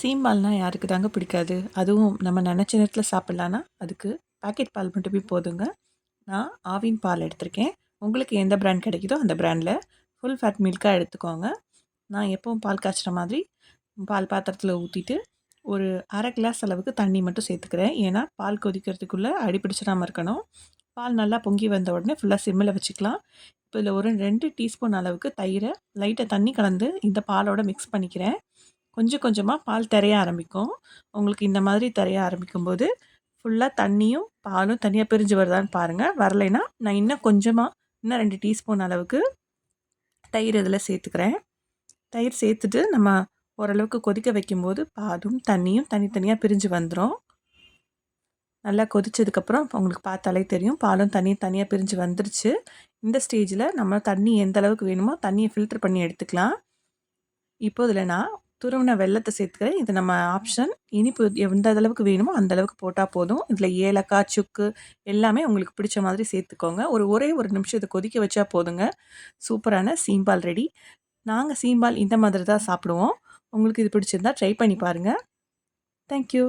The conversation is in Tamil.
சீம்பால்னால் யாருக்கு தாங்க பிடிக்காது. அதுவும் நம்ம நினச்ச நேரத்தில் சாப்பிட்லான்னா அதுக்கு பாக்கெட் பால் மட்டுமே போதுங்க. நான் ஆவின் பால் எடுத்திருக்கேன். உங்களுக்கு எந்த பிராண்ட் கிடைக்குதோ அந்த பிராண்டில் ஃபுல் ஃபேட் மில்காக எடுத்துக்கோங்க. நான் எப்பவும் பால் காய்ச்சுற மாதிரி பால் பாத்திரத்தில் ஊற்றிட்டு ஒரு அரை கிளாஸ் அளவுக்கு தண்ணி மட்டும் சேர்த்துக்கிறேன். ஏன்னா பால் கொதிக்கிறதுக்குள்ளே அடிப்பிடிச்சிடாமல் இருக்கணும். பால் நல்லா பொங்கி வந்த உடனே ஃபுல்லாக சிம்மில் வச்சுக்கலாம். இப்போ இதில் ஒரு ரெண்டு டீஸ்பூன் அளவுக்கு தயிரை லைட்டாக தண்ணி கலந்து இந்த பாலோட மிக்ஸ் பண்ணிக்கிறேன். கொஞ்சம் கொஞ்சமாக பால் திரைய ஆரம்பிக்கும். உங்களுக்கு இந்த மாதிரி திரைய ஆரம்பிக்கும்போது ஃபுல்லாக தண்ணியும் பாலும் தனியாக பிரிஞ்சு வருதான்னு பாருங்கள் வரலைன்னா நான் இன்னும் கொஞ்சமாக இன்னும் ரெண்டு டீஸ்பூன் அளவுக்கு தயிர் இதில் சேர்த்துக்கிறேன். தயிர் சேர்த்துட்டு நம்ம ஓரளவுக்கு கொதிக்க வைக்கும்போது பாலும் தண்ணியும் தனித்தனியாக பிரிஞ்சு வந்துடும் நல்லா கொதிச்சதுக்கப்புறம் உங்களுக்கு பார்த்தாலே தெரியும். பாலும் தண்ணியும் தனியாக பிரிஞ்சு வந்துருச்சு. இந்த ஸ்டேஜில் நம்ம தண்ணி எந்த அளவுக்கு வேணுமோ தண்ணியை ஃபில்டர் பண்ணி எடுத்துக்கலாம். இப்போ இதில் நான் துருவின வெள்ளத்தை சேர்த்துக்கிறேன் இது நம்ம ஆப்ஷன் இனிப்பு எந்த அளவுக்கு வேணுமோ அந்த அளவுக்கு போட்டால் போதும். இதில் ஏலக்காய் சுக்கு எல்லாமே உங்களுக்கு பிடிச்ச மாதிரி சேர்த்துக்கோங்க. ஒரு ஒரே ஒரு நிமிஷம் இதை கொதிக்க வச்சா போதுங்க. சூப்பரான சீம்பால் ரெடி. நாங்கள் சீம்பால் இந்த மாதிரி தான் சாப்பிடுவோம். உங்களுக்கு இது பிடிச்சிருந்தா ட்ரை பண்ணி பாருங்கள் தேங்க்யூ